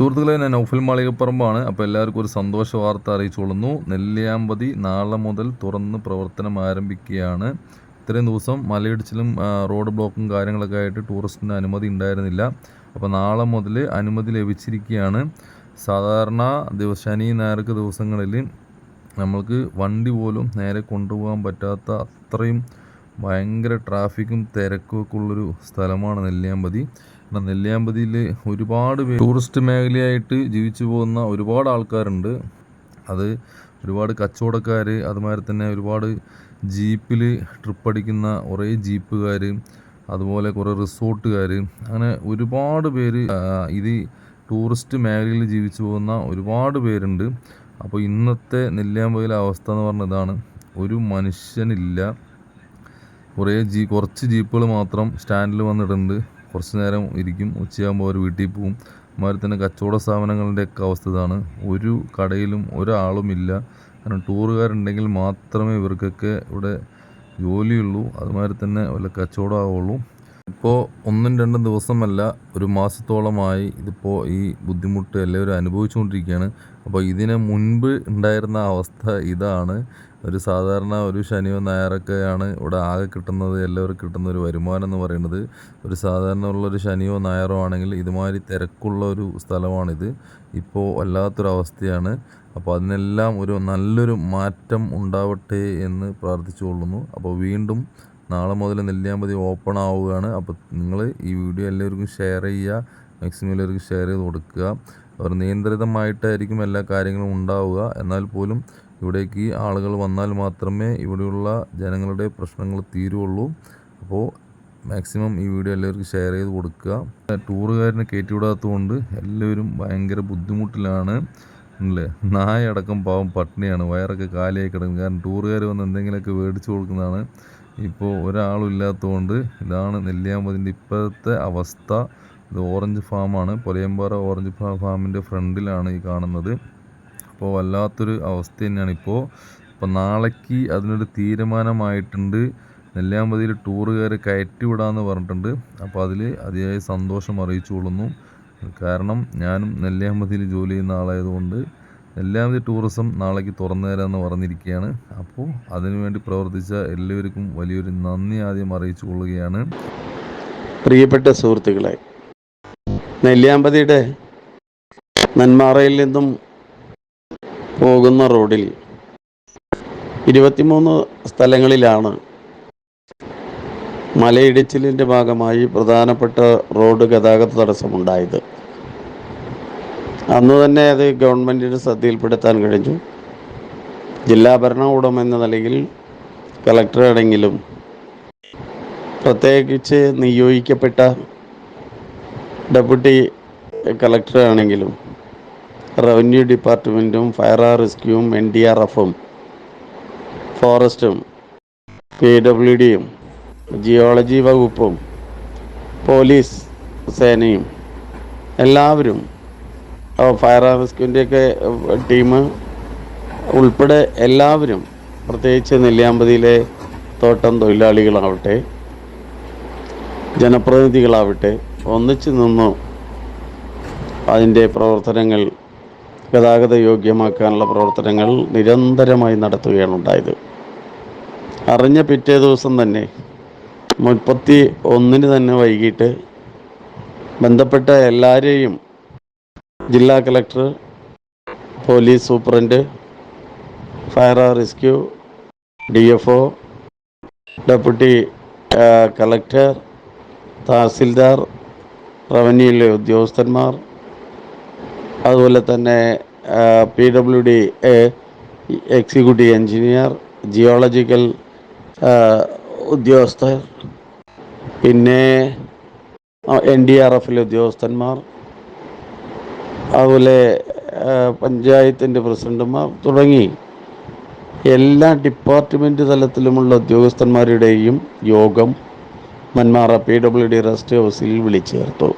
സുഹൃത്തുക്കളെ ഞാൻ നൗഫൽ മാളികപ്പറമ്പാണ്. അപ്പോൾ എല്ലാവർക്കും ഒരു സന്തോഷ വാർത്ത അറിയിച്ചുകൊള്ളുന്നു. നെല്ലിയാമ്പതി നാളെ മുതൽ തുറന്ന് പ്രവർത്തനം ആരംഭിക്കുകയാണ്. ഇത്രയും ദിവസം മലയിടിച്ചിലും റോഡ് ബ്ലോക്കും കാര്യങ്ങളൊക്കെ ആയിട്ട് ടൂറിസ്റ്റിന് അനുമതി ഉണ്ടായിരുന്നില്ല. അപ്പോൾ നാളെ മുതൽ അനുമതി ലഭിച്ചിരിക്കുകയാണ്. സാധാരണ ദിവസ ശനി ഞായർക്ക് ദിവസങ്ങളിൽ നമ്മൾക്ക് വണ്ടി പോലും നേരെ കൊണ്ടുപോകാൻ പറ്റാത്ത അത്രയും ഭയങ്കര ട്രാഫിക്കും തിരക്കും ഒക്കെ ഉള്ളൊരു സ്ഥലമാണ് നെല്ലിയാമ്പതി. കാരണം നെല്ലിയാമ്പതിയിൽ ഒരുപാട് ടൂറിസ്റ്റ് മേഖലയായിട്ട് ജീവിച്ചു പോകുന്ന ഒരുപാട് ആൾക്കാരുണ്ട്. അത് ഒരുപാട് കച്ചവടക്കാർ അതുമാതിരി തന്നെ ഒരുപാട് ജീപ്പിൽ ട്രിപ്പ് അടിക്കുന്ന കുറേ ജീപ്പുകാർ അതുപോലെ കുറേ റിസോർട്ടുകാർ അങ്ങനെ ഒരുപാട് പേര് ഇത് ടൂറിസ്റ്റ് മേഖലയിൽ ജീവിച്ചു പോകുന്ന ഒരുപാട് പേരുണ്ട്. അപ്പോൾ ഇന്നത്തെ നെല്ലിയാമ്പതിയിലെ അവസ്ഥ എന്ന് പറഞ്ഞ ഇതാണ്. ഒരു മനുഷ്യനില്ല. കുറേ ജീ കുറച്ച് ജീപ്പുകൾ മാത്രം സ്റ്റാൻഡിൽ വന്നിട്ടുണ്ട്. കുറച്ച് നേരം ഇരിക്കും. ഉച്ചയാകുമ്പോൾ അവർ വീട്ടിൽ പോവും. അതുമാതിരി തന്നെ കച്ചവട സ്ഥാപനങ്ങളുടെയൊക്കെ അവസ്ഥ ഇതാണ്. ഒരു കടയിലും ഒരാളുമില്ല. കാരണം ടൂറുകാരുണ്ടെങ്കിൽ മാത്രമേ ഇവർക്കൊക്കെ ഇവിടെ ജോലിയുള്ളൂ. അതുമാതിരി തന്നെ വല്ല കച്ചവടമാവുള്ളൂ. ഇപ്പോൾ ഒന്നും രണ്ടും ദിവസമല്ല ഒരു മാസത്തോളമായി ഇതിപ്പോൾ ഈ ബുദ്ധിമുട്ട് എല്ലാവരും അനുഭവിച്ചുകൊണ്ടിരിക്കുകയാണ്. അപ്പോൾ ഇതിന് മുൻപ് ഉണ്ടായിരുന്ന അവസ്ഥ ഇതാണ്. ഒരു സാധാരണ ഒരു ശനിയോ ഞായറൊക്കെയാണ് ഇവിടെ ആകെ കിട്ടുന്നത് എല്ലാവർക്കും കിട്ടുന്ന ഒരു വരുമാനം എന്ന് പറയുന്നത്. ഒരു സാധാരണ ഉള്ളൊരു ശനിയോ ഞായറോ ആണെങ്കിൽ ഇതുമാതിരി തിരക്കുള്ള ഒരു സ്ഥലമാണിത്. ഇപ്പോൾ വല്ലാത്തൊരവസ്ഥയാണ്. അപ്പോൾ അതിനെല്ലാം ഒരു നല്ലൊരു മാറ്റം ഉണ്ടാവട്ടെ എന്ന് പ്രാർത്ഥിച്ചുകൊള്ളുന്നു. അപ്പോൾ വീണ്ടും നാളെ മുതൽ നെല്ലിയാമ്പതി ഓപ്പൺ ആവുകയാണ്. അപ്പോൾ നിങ്ങൾ ഈ വീഡിയോ എല്ലാവർക്കും ഷെയർ ചെയ്യുക മാക്സിമം എല്ലാവർക്കും ഷെയർ ചെയ്ത് കൊടുക്കുക. അവർ നിയന്ത്രിതമായിട്ടായിരിക്കും എല്ലാ കാര്യങ്ങളും ഉണ്ടാവുക. എന്നാൽ പോലും ഇവിടേക്ക് ആളുകൾ വന്നാൽ മാത്രമേ ഇവിടെയുള്ള ജനങ്ങളുടെ പ്രശ്നങ്ങൾ തീരുള്ളൂ. അപ്പോൾ മാക്സിമം ഈ വീഡിയോ എല്ലാവർക്കും ഷെയർ ചെയ്ത് കൊടുക്കുക. ടൂറുകാരനെ കയറ്റിവിടാത്തതുകൊണ്ട് എല്ലാവരും ഭയങ്കര ബുദ്ധിമുട്ടിലാണ്. അല്ലേ? നായ അടക്കം പാവം പട്ടിണിയാണ്. വയറൊക്കെ കാലിയായി കിടക്കും കാരണം ടൂറുകാർ വന്ന് എന്തെങ്കിലുമൊക്കെ മേടിച്ചു കൊടുക്കുന്നതാണ്. ഇപ്പോൾ ഒരാളും ഇല്ലാത്തതുകൊണ്ട് ഇതാണ് നെല്ലിയാമ്പതിന്റെ ഇപ്പോഴത്തെ അവസ്ഥ. ഇത് ഓറഞ്ച് ഫാമാണ്. പൊലയമ്പാറ ഓറഞ്ച് ഫാമിന്റെ ഫ്രണ്ടിലാണ് ഈ കാണുന്നത്. അപ്പോൾ വല്ലാത്തൊരു അവസ്ഥ തന്നെയാണ് ഇപ്പോൾ അപ്പോൾ നാളേക്ക് അതിനൊരു തീരുമാനമായിട്ടുണ്ട്. നെല്ലിയാമ്പതിയിൽ ടൂറുകാരെ കയറ്റിവിടാമെന്ന് പറഞ്ഞിട്ടുണ്ട്. അപ്പോൾ അതിൽ അതിയായ സന്തോഷം അറിയിച്ചു കൊള്ളുന്നു. കാരണം ഞാനും നെല്ലിയാമ്പതിയിൽ ജോലി ചെയ്യുന്ന ആളായതുകൊണ്ട് നെല്ലിയാമ്പതി ടൂറിസം നാളേക്ക് തുറന്നു തരാമെന്ന് പറഞ്ഞിരിക്കുകയാണ് അപ്പോൾ അതിനുവേണ്ടി പ്രവർത്തിച്ച എല്ലാവർക്കും വലിയൊരു നന്ദി ആദ്യം അറിയിച്ചു കൊള്ളുകയാണ്. പ്രിയപ്പെട്ട സുഹൃത്തുക്കളെ നെല്ലിയാമ്പതിയുടെ നന്മാറയിൽ നിന്നും പോകുന്ന റോഡിൽ ഇരുപത്തിമൂന്ന് സ്ഥലങ്ങളിലാണ് മലയിടിച്ചിലിന്റെ ഭാഗമായി പ്രധാനപ്പെട്ട റോഡ് ഗതാഗത തടസ്സമുണ്ടായത്. അന്ന് തന്നെ അത് ഗവൺമെന്റിന്റെ ശ്രദ്ധയിൽപ്പെടുത്താൻ കഴിഞ്ഞു. ജില്ലാ ഭരണകൂടം എന്ന നിലയിൽ കളക്ടറാണെങ്കിലും പ്രത്യേകിച്ച് നിയോഗിക്കപ്പെട്ട ഡെപ്യൂട്ടി കളക്ടർ ആണെങ്കിലും റവന്യൂ ഡിപ്പാർട്ട്മെന്റും ഫയർ റെസ്ക്യൂവും എൻ ഡി ആർ എഫും ഫോറസ്റ്റും പി ഡബ്ല്യു ഡിയും ജിയോളജി വകുപ്പും പോലീസ് സേനയും എല്ലാവരും ഫയർ റെസ്ക്യൂവിന്റെയൊക്കെ ടീം ഉൾപ്പെടെ എല്ലാവരും പ്രത്യേകിച്ച് നെല്ലിയാമ്പതിയിലെ തോട്ടം തൊഴിലാളികളാവട്ടെ ജനപ്രതിനിധികളാവട്ടെ ഒന്നിച്ചു നിന്നു അതിന്റെ പ്രവർത്തനങ്ങൾ ഗതാഗത യോഗ്യമാക്കാനുള്ള പ്രവർത്തനങ്ങൾ നിരന്തരമായി നടത്തുകയാണ് ഉണ്ടായത്. അറിഞ്ഞ പിറ്റേ ദിവസം തന്നെ മുപ്പത്തി ഒന്നിന് തന്നെ വൈകിട്ട് ബന്ധപ്പെട്ട എല്ലാവരെയും ജില്ലാ collector police superintendent fire rescue D F O deputy collector tahsildar റവന്യൂയിലെ ഉദ്യോഗസ്ഥന്മാർ അതുപോലെ തന്നെ P W D executive engineer geological ഉദ്യോഗസ്ഥർ പിന്നെ എൻ ഡി ആർ എഫിലെ ഉദ്യോഗസ്ഥന്മാർ അതുപോലെ പഞ്ചായത്തിന്റെ പ്രസിഡന്റുമാർ തുടങ്ങി. എല്ലാ ഡിപ്പാർട്ട്മെന്റ് തലത്തിലുമുള്ള ഉദ്യോഗസ്ഥന്മാരുടെയും യോഗം മന്മാറ പി ഡബ്ല്യു ഡി റെസ്റ്റ് ഹൗസിൽ വിളിച്ചു ചേർത്തു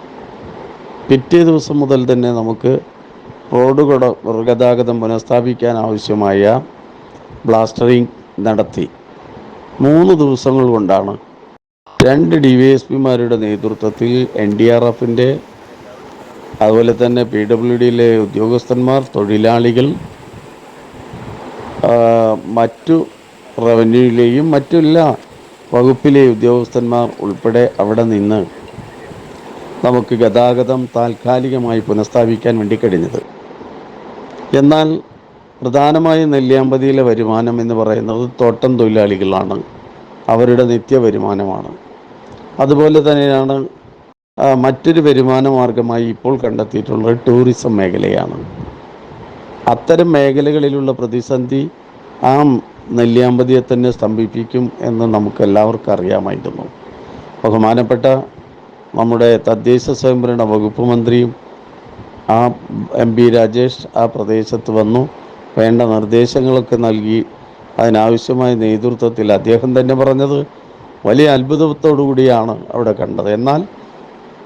പിറ്റേ ദിവസം മുതൽ തന്നെ നമുക്ക് റോഡ് ഗത ഗതാഗതം പുനഃസ്ഥാപിക്കാൻ ആവശ്യമായ ബ്ലാസ്റ്ററിംഗ് നടത്തി. മൂന്ന് ദിവസങ്ങൾ കൊണ്ടാണ്. രണ്ട് ഡി വൈ എസ് പിമാരുടെ നേതൃത്വത്തിൽ എൻ ഡി ആർ എഫിന്റെ അതുപോലെ തന്നെ പി ഡബ്ല്യു ഡിയിലെ ഉദ്യോഗസ്ഥന്മാർ തൊഴിലാളികൾ മറ്റു റവന്യൂയിലെയും മറ്റെല്ലാ വകുപ്പിലെ ഉദ്യോഗസ്ഥന്മാർ ഉൾപ്പെടെ അവിടെ നിന്ന് നമുക്ക് ഗതാഗതം താൽക്കാലികമായി പുനഃസ്ഥാപിക്കാൻ വേണ്ടി കഴിഞ്ഞത്. എന്നാൽ പ്രധാനമായും നെല്ലിയാമ്പതിയിലെ വരുമാനം എന്ന് പറയുന്നത് തോട്ടം തൊഴിലാളികളാണ്. അവരുടെ നിത്യ വരുമാനമാണ്. അതുപോലെ തന്നെയാണ് മറ്റൊരു വരുമാന മാർഗമായി ഇപ്പോൾ കണ്ടെത്തിയിട്ടുള്ളത് ടൂറിസം മേഖലയാണ്. അത്തരം മേഖലകളിലുള്ള പ്രതിസന്ധി ആ നെല്ലിയാമ്പതിയെ തന്നെ സ്തംഭിപ്പിക്കും എന്ന് നമുക്ക് എല്ലാവർക്കും അറിയാമായിരുന്നു. ബഹുമാനപ്പെട്ട നമ്മുടെ തദ്ദേശ സ്വയംഭരണ വകുപ്പ് മന്ത്രിയും ആ എം പി രാജേഷ് ആ പ്രദേശത്ത് വന്നു. വേണ്ട നിർദ്ദേശങ്ങളൊക്കെ നൽകി. അതിനാവശ്യമായ നേതൃത്വത്തിൽ അദ്ദേഹം തന്നെ പറഞ്ഞത് വലിയ അത്ഭുതത്തോടു കൂടിയാണ് അവിടെ കണ്ടത്. എന്നാൽ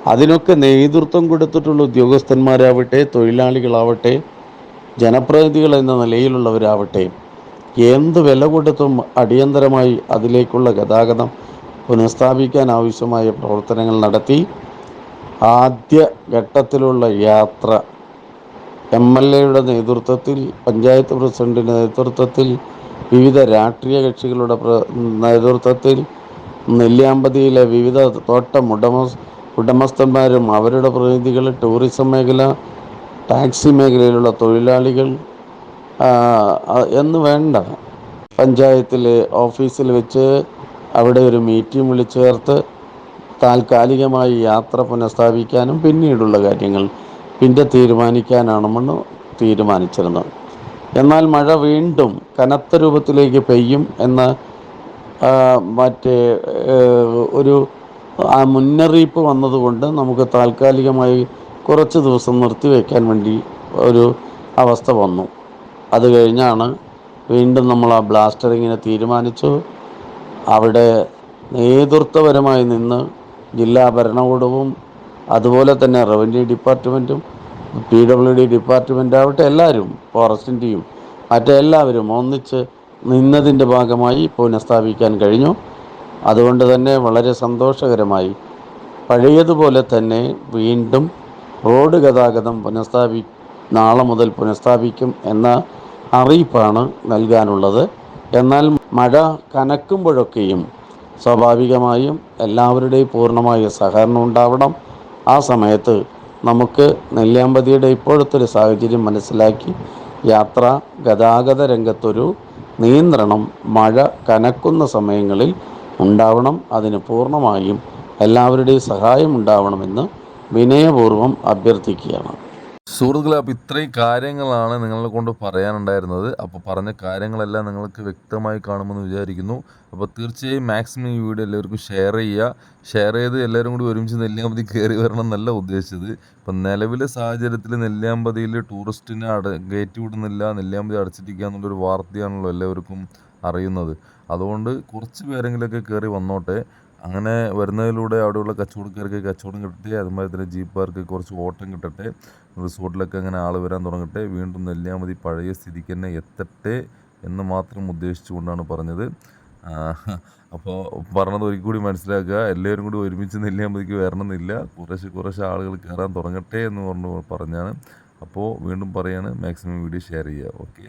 അതിനൊക്കെ നേതൃത്വം കൊടുത്തിട്ടുള്ള ഉദ്യോഗസ്ഥന്മാരാവട്ടെ തൊഴിലാളികളാവട്ടെ ജനപ്രതിനിധികൾ എന്ന നിലയിലുള്ളവരാവട്ടെ എന്ത് വില കൊടുത്തും അടിയന്തരമായി അതിലേക്കുള്ള ഗതാഗതം പുനഃസ്ഥാപിക്കാൻ ആവശ്യമായ പ്രവർത്തനങ്ങൾ നടത്തി. ആദ്യ ഘട്ടത്തിലുള്ള യാത്ര എം എൽ എയുടെ നേതൃത്വത്തിൽ പഞ്ചായത്ത് പ്രസിഡന്റിന്റെ നേതൃത്വത്തിൽ വിവിധ രാഷ്ട്രീയ കക്ഷികളുടെ നേതൃത്വത്തിൽ നെല്ലിയാമ്പതിയിലെ വിവിധ തോട്ടം ഉടമ ഉടമസ്ഥന്മാരും അവരുടെ പ്രതിനിധികൾ ടൂറിസം മേഖല ടാക്സി മേഖലയിലുള്ള തൊഴിലാളികൾ എന്ന് വേണ്ട. പഞ്ചായത്തിലെ ഓഫീസിൽ വെച്ച് അവിടെ ഒരു മീറ്റിംഗ് വിളിച്ചു ചേർത്ത് താൽക്കാലികമായി യാത്ര പുനഃസ്ഥാപിക്കാനും പിന്നീടുള്ള കാര്യങ്ങൾ പിന്നെ തീരുമാനിക്കാനാണെന്ന് തീരുമാനിച്ചിരുന്നത്. എന്നാൽ മഴ വീണ്ടും കനത്ത രൂപത്തിലേക്ക് പെയ്യും എന്ന മറ്റേ ഒരു ആ മുന്നറിയിപ്പ് വന്നതുകൊണ്ട് നമുക്ക് താൽക്കാലികമായി കുറച്ച് ദിവസം നിർത്തിവെക്കാൻ വേണ്ടി ഒരു അവസ്ഥ വന്നു. അത് കഴിഞ്ഞാണ് വീണ്ടും നമ്മൾ ആ ബ്ലാസ്റ്ററിങ്ങിനെ തീരുമാനിച്ചു. അവിടെ നേതൃത്വപരമായി നിന്ന് ജില്ലാ ഭരണകൂടവും അതുപോലെ തന്നെ റവന്യൂ ഡിപ്പാർട്ട്മെന്റും പി ഡബ്ല്യു ഡി ഡിപ്പാർട്ട്മെന്റ് ആവട്ടെ എല്ലാവരും ഫോറസ്റ്റിന്റെയും മറ്റെല്ലാവരും ഒന്നിച്ച് നിന്നതിന്റെ ഭാഗമായി പുനഃസ്ഥാപിക്കാൻ കഴിഞ്ഞു. അതുകൊണ്ട് തന്നെ വളരെ സന്തോഷകരമായി. പഴയതുപോലെ തന്നെ വീണ്ടും റോഡ് ഗതാഗതം പുനഃസ്ഥാപി നാളെ മുതൽ പുനഃസ്ഥാപിക്കും എന്ന അറിയിപ്പാണ് നൽകാനുള്ളത്. എന്നാൽ മഴ കനക്കുമ്പോഴൊക്കെയും സ്വാഭാവികമായും എല്ലാവരുടെയും പൂർണമായ സഹകരണം ഉണ്ടാവണം. ആ സമയത്ത് നമുക്ക് നെല്ലിയാമ്പതിയുടെ ഇപ്പോഴത്തെ ഒരു സാഹചര്യം മനസ്സിലാക്കി യാത്ര ഗതാഗത രംഗത്തൊരു നിയന്ത്രണം മഴ കനക്കുന്ന സമയങ്ങളിൽ ഉണ്ടാവണം. അതിന് പൂർണമായും എല്ലാവരുടെയും സഹായം ഉണ്ടാവണമെന്ന് വിനയപൂർവം അഭ്യർത്ഥിക്കുകയാണ്. സുഹൃത്തുക്കളെ അപ്പോൾ ഇത്രയും കാര്യങ്ങളാണ് നിങ്ങളെ കൊണ്ട് പറയാനുണ്ടായിരുന്നത്. അപ്പോൾ പറഞ്ഞ കാര്യങ്ങളെല്ലാം നിങ്ങൾക്ക് വ്യക്തമായി കാണുമെന്ന് വിചാരിക്കുന്നു. അപ്പോൾ തീർച്ചയായും മാക്സിമം ഈ വീഡിയോ എല്ലാവർക്കും ഷെയർ ചെയ്യുക. ഷെയർ ചെയ്ത് എല്ലാവരും കൂടി ഒരുമിച്ച് നെല്ലിയാമ്പതി കയറി വരണം എന്നല്ല ഉദ്ദേശിച്ചത്. ഇപ്പം നിലവിലെ സാഹചര്യത്തിൽ നെല്ലിയാമ്പതിയിൽ ടൂറിസ്റ്റിനെ അട കയറ്റി വിടുന്നില്ല നെല്ലിയാമ്പതി അടച്ചിട്ടിരിക്കുക എന്നുള്ളൊരു വാർത്തയാണല്ലോ എല്ലാവർക്കും അറിയുന്നത്. അതുകൊണ്ട് കുറച്ച് പേരെങ്കിലൊക്കെ കയറി വന്നോട്ടെ. അങ്ങനെ വരുന്നതിലൂടെ അവിടെയുള്ള കച്ചവടക്കാർക്ക് കച്ചവടം കിട്ടട്ടെ അതുമാതിരി തന്നെ ജീപ്പുകാർക്ക് കുറച്ച് ഓട്ടം കിട്ടട്ടെ റിസോർട്ടിലൊക്കെ അങ്ങനെ ആൾ വരാൻ തുടങ്ങട്ടെ വീണ്ടും നെല്ലിയാമതി പഴയ സ്ഥിതിക്ക് തന്നെ എത്തട്ടെ എന്ന് മാത്രം ഉദ്ദേശിച്ചുകൊണ്ടാണ് പറഞ്ഞത്. അപ്പോൾ പറഞ്ഞത് ഒരിക്കൽ കൂടി മനസ്സിലാക്കുക എല്ലാവരും കൂടി ഒരുമിച്ച് നെല്ലിയാമ്പതിക്ക് വരണമെന്നില്ല കുറേശ്ശെ കുറേശ്ശെ ആളുകൾ കയറാൻ തുടങ്ങട്ടെ എന്ന് പറഞ്ഞു പറഞ്ഞാണ്. അപ്പോൾ വീണ്ടും പറയാണ് മാക്സിമം വീഡിയോ ഷെയർ ചെയ്യുക. ഓക്കെ